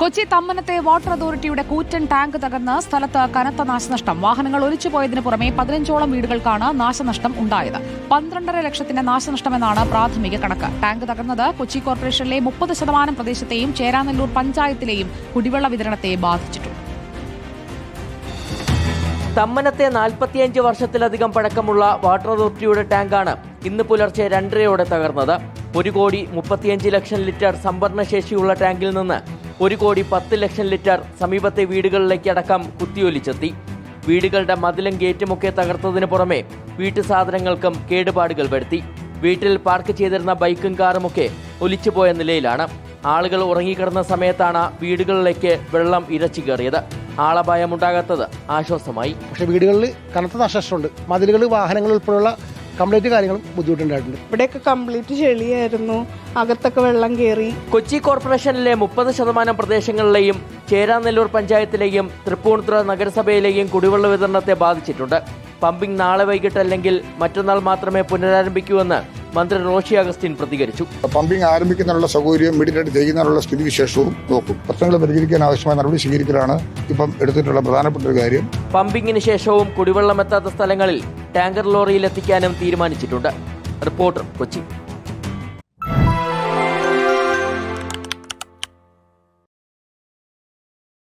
Kochi തമ്മനത്തെ water അതോറിറ്റിയുടെ കൂറ്റൻ tank തകർന്ന് സ്ഥലത്ത് കനത്ത നാശനഷ്ടം. വാഹനങ്ങൾ ഒലിച്ചുപോയതിനു പുറമെ പതിനഞ്ചോളം വീടുകൾക്കാണ് നാശനഷ്ടം ഉണ്ടായത്. പന്ത്രണ്ടര ലക്ഷത്തിന്റെ നാശനഷ്ടമെന്നാണ് പ്രാഥമിക കണക്ക്. ടാങ്ക് തകർന്നത് കൊച്ചി കോർപ്പറേഷനിലെ മുപ്പത് ശതമാനം പ്രദേശത്തെയും ചേരാനല്ലൂർ പഞ്ചായത്തിലെയും കുടിവെള്ള വിതരണത്തെ ബാധിച്ചിട്ടുണ്ട്. തമ്മനത്തെ നാൽപ്പത്തിയഞ്ച് വർഷത്തിലധികം പഴക്കമുള്ള വാട്ടർ അതോറിറ്റിയുടെ ടാങ്കാണ് ഇന്ന് പുലർച്ചെ രണ്ടരയോടെ തകർന്നത്. ഒരു കോടി മുപ്പത്തിയഞ്ച് ലക്ഷം ലിറ്റർ സംഭരണശേഷിയുള്ള ടാങ്കിൽ നിന്ന് ഒരു കോടി പത്ത് ലക്ഷം ലിറ്റർ സമീപത്തെ വീടുകളിലേക്ക് അടക്കം കുത്തിയൊലിച്ചെത്തി. വീടുകളുടെ മതിലും ഗേറ്റുമൊക്കെ തകർത്തതിന് പുറമെ വീട്ടു സാധനങ്ങൾക്കും കേടുപാടുകൾ വരുത്തി. വീട്ടിൽ പാർക്ക് ചെയ്തിരുന്ന ബൈക്കും കാറുമൊക്കെ ഒലിച്ചുപോയ നിലയിലാണ്. ആളുകൾ ഉറങ്ങിക്കിടന്ന സമയത്താണ് വീടുകളിലേക്ക് വെള്ളം ഇരച്ചു കയറിയത്. ആളപായമുണ്ടാകാത്തത് ആശ്വാസമായി. പക്ഷേ വീടുകളിൽ കനത്ത നാശനഷ്ടമുണ്ട്. മതിലുകൾ വാഹനങ്ങൾ ഉൾപ്പെടെയുള്ള കംപ്ലീറ്റ് കാര്യങ്ങളും ബുദ്ധിമുട്ടുണ്ടായിട്ടുണ്ട്. ഇവിടെയൊക്കെ കംപ്ലീറ്റ് ചെളിയായിരുന്നു. അകത്തൊക്കെ വെള്ളം കയറി കൊച്ചി കോർപ്പറേഷനിലെ മുപ്പത് ശതമാനം പ്രദേശങ്ങളിലെയും ചേരാനെല്ലൂർ പഞ്ചായത്തിലെയും തൃപ്പൂണിത്തുറ നഗരസഭയിലെയും കുടിവെള്ള വിതരണത്തെ ബാധിച്ചിട്ടുണ്ട്. പമ്പിംഗ് നാളെ വൈകിട്ട് അല്ലെങ്കിൽ മറ്റന്നാൾ മാത്രമേ പുനരാരംഭിക്കൂവെന്ന് മന്ത്രി റോഷി അഗസ്റ്റിൻ പ്രതികരിച്ചു. പമ്പിംഗ് ആരംഭിക്കുന്നതിനുള്ള സൗകര്യം ഇമ്മീഡിയറ്റ് ചെയ്യുന്നതിനുള്ള സ്ഥിതിവിശേഷവും നോക്കും. പ്രശ്നങ്ങൾ പരിഹരിക്കാൻ ആവശ്യമായ നടപടി സ്വീകരിക്കലാണ് ഇപ്പം എടുത്തിട്ടുള്ള പ്രധാനപ്പെട്ട ഒരു കാര്യം. പമ്പിങ്ങിന് ശേഷവും കുടിവെള്ളം എത്താത്ത സ്ഥലങ്ങളിൽ ടാങ്കർ ലോറിയിൽ എത്തിക്കാനും തീരുമാനിച്ചിട്ടുണ്ട്. റിപ്പോർട്ടർ കൊച്ചി.